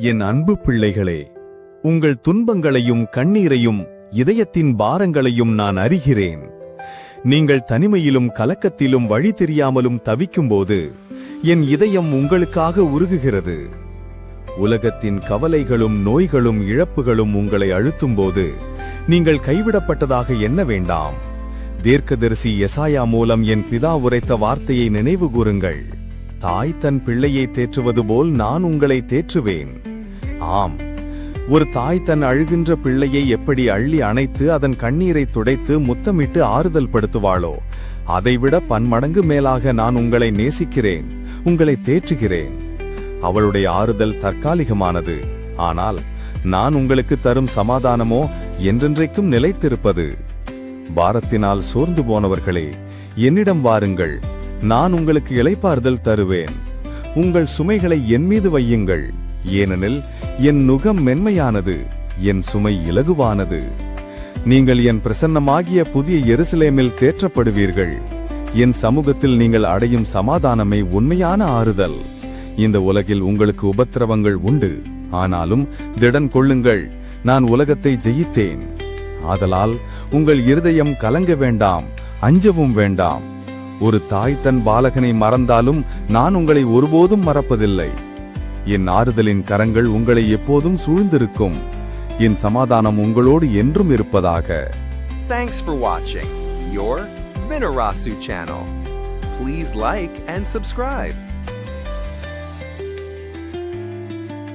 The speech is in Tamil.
என் அன்பு பிள்ளைகளே உங்கள் துன்பங்களையும் கண்ணீரையும் இதயத்தின் பாரங்களையும் நான் அறிகிறேன். நீங்கள் தனிமையிலும் கலக்கத்திலும் வழி தெரியாமலும் தவிக்கும்போது என் இதயம் உங்களுக்காக உருகுகிறது. உலகத்தின் கவலைகளும் நோய்களும் இழப்புகளும் உங்களை அழுத்தும்போது நீங்கள் கைவிடப்பட்டதாக எண்ண வேண்டாம். தீர்க்கதரிசி எசாயா மூலம் என் பிதா உரைத்த வார்த்தையை நினைவு கூறுங்கள். தாய் தன் பிள்ளையை தேற்றுவது போல் நான் உங்களை தேற்றுவேன். ஆம். ஒரு தாய் தன் அழுகின்ற பிள்ளையை எப்படி அள்ளி அணைத்து அதன் கண்ணீரை துடைத்து முத்தமிட்டு ஆறுதல் படுத்துவாளோ அதைவிட பன்மடங்கு மேலாக நான் உங்களை நேசிக்கிறேன் உங்களை தேற்றுகிறேன். அவளுடைய ஆறுதல் தற்காலிகமானது. ஆனால் நான் உங்களுக்கு தரும் சமாதானமோ என்றென்றைக்கும் நிலைத்திருப்பது. பாரத்தினால் சோர்ந்து போனவர்களே என்னிடம் வாருங்கள். நான் உங்களுக்கு இளைப்பாறுதல் தருவேன். உங்கள் சுமைகளை என் மீது வையுங்கள். ஏனெனில் என் நுகம் மென்மையானது என் சுமை இலகுவானது. நீங்கள் என் பிரசன்னமாகிய புதிய எருசலேமில் தேற்றப்படுவீர்கள். என் சமூகத்தில் நீங்கள் அடையும் சமாதானமே உண்மையான ஆறுதல். இந்த உலகில் உங்களுக்கு உபத்திரவங்கள் உண்டு. ஆனாலும் திடன் கொள்ளுங்கள் நான் உலகத்தை ஜெயித்தேன். ஆதலால் உங்கள் இருதயம் கலங்க வேண்டாம் அஞ்சவும் வேண்டாம். ஒரு தாய் தன் பாலகனை மறந்தாலும் நான் உங்களை ஒருபோதும் மறப்பதில்லை. என் ஆறுதலின் கரங்கள் உங்களை எப்போதும் சூழ்ந்திருக்கும் என் சமாதானம் உங்களோடு என்றும் இருப்பதாக Thanks for watching your Vinarasu channel. Please like and subscribe.